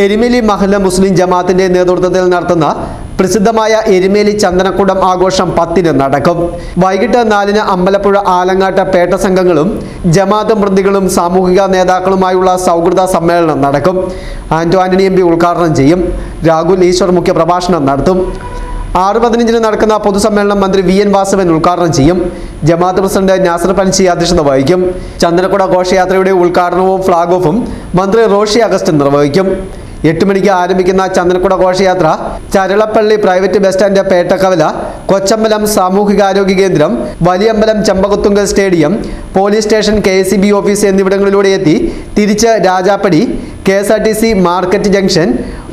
എരുമേലി മഹല്ല മുസ്ലിം ജമാഅത്തിന്റെ നേതൃത്വത്തിൽ നടത്തുന്ന പ്രസിദ്ധമായ എരുമേലി ചന്ദനക്കുടം ആഘോഷം പത്തിന് നടക്കും. വൈകിട്ട് നാലിന് അമ്പലപ്പുഴ ആലങ്ങാട്ട് പേട്ട സംഘങ്ങളും ജമാഅത്ത് പ്രതികളും സാമൂഹിക നേതാക്കളുമായുള്ള സൗഹൃദ സമ്മേളനം നടക്കും. ആന്റോ ആന്റണി എം പി ഉദ്ഘാടനം ചെയ്യും. രാഹുൽ ഈശ്വർ മുഖ്യ പ്രഭാഷണം നടത്തും. ആറ് പതിനഞ്ചിന് നടക്കുന്ന പൊതുസമ്മേളനം മന്ത്രി വി എൻ വാസവൻ ഉദ്ഘാടനം ചെയ്യും. ജമാഅത്ത് പ്രസിഡന്റ് നാസർ പൻസി അധ്യക്ഷത വഹിക്കും. ചന്ദനക്കുട ഘോഷയാത്രയുടെ ഉദ്ഘാടനവും ഫ്ളാഗ് ഓഫും മന്ത്രി റോഷി അഗസ്റ്റ് നിർവഹിക്കും. എട്ട് മണിക്ക് ആരംഭിക്കുന്ന ചന്ദനക്കുട ഘോഷയാത്ര Charalappally private bus stand Pettakkavala Kochambalam സാമൂഹികാരോഗ്യ കേന്ദ്രം Valiyambalam Chembakuthunkal stadium police station K office എന്നിവിടങ്ങളിലൂടെ എത്തി തിരിച്ച് Rajappadi K S R T C market junction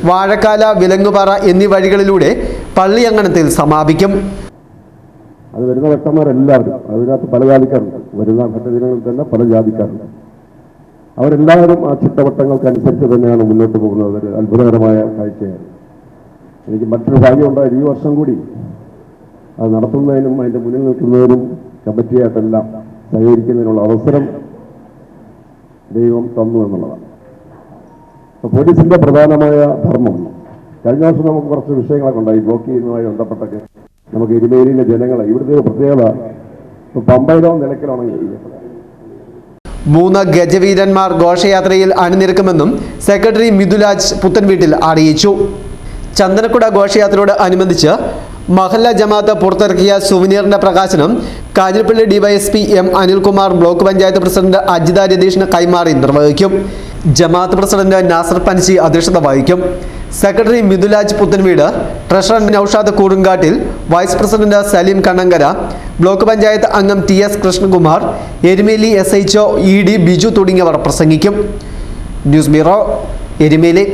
Vazhakkala Vilangupara എന്നീ വഴികളിലൂടെ പള്ളിയങ്കണത്തിൽ സമാപിക്കും. അത് വരുന്ന ഭക്തന്മാരെല്ലാവരും അതിനകത്ത് പല ജാതിക്കാരുണ്ട്. വരുന്ന ഭക്തജനങ്ങളിൽ തന്നെ പല ജാതിക്കാരുണ്ട്. അവരെല്ലാവരും ആ ചിട്ടവട്ടങ്ങൾക്കനുസരിച്ച് തന്നെയാണ് മുന്നോട്ട് പോകുന്നത്. ഒരു അത്ഭുതകരമായ കാഴ്ചയാണ്. എനിക്ക് മറ്റൊരു ഭാഗ്യമുണ്ടായത് ഈ വർഷം കൂടി. അത് നടത്തുന്നതിനും അതിന്റെ മുന്നിൽ നിൽക്കുന്നതിനും കമ്മിറ്റിയായിട്ടെല്ലാം സഹകരിക്കുന്നതിനുള്ള അവസരം ദൈവം തന്നു എന്നുള്ളതാണ്. അപ്പോൾ പോലീസിന്റെ പ്രധാനമായ ധർമ്മം. കഴിഞ്ഞ ദിവസം നമുക്ക് കുറച്ച് വിഷയങ്ങളൊക്കെ ഉണ്ടായി. ബ്ലോക്ക് ചെയ്യുന്നതുമായി ബന്ധപ്പെട്ടൊക്കെ നമുക്ക് എരുമേലിയിലെ ജനങ്ങളെ ഇവിടുത്തെ പ്രത്യേകത. ഇപ്പൊ പമ്പയിലോ നിലയ്ക്കലാണെങ്കിൽ മൂന്ന് ഗജവീരന്മാർ ഘോഷയാത്രയിൽ അണിനിരക്കുമെന്നും സെക്രട്ടറി മിഥുലാജ് പുത്തൻവീട്ടിൽ അറിയിച്ചു. ചന്ദനക്കുട ഘോഷയാത്രയോട് അനുബന്ധിച്ച് മഹല്ല ജമാഅത്ത് പുറത്തിറക്കിയ സുവനീറിന്റെ പ്രകാശനം Kanjirappally DYSP M Anilkumar block panchayat president Ajitha രതീഷിന് കൈമാറി നിർവഹിക്കും. ജമാഅത്ത് പ്രസിഡന്റ് നാസർ പൻസി അധ്യക്ഷത വഹിക്കും. Secretary Mithulaj Puthenveedu treasurer Noushad Koorunkattil vice president Saleem Kannankara block panchayat അംഗം T S Krishnakumar Erumeli S H E D Biju തുടങ്ങിയവർ പ്രസംഗിക്കും. News bureau Erumeli.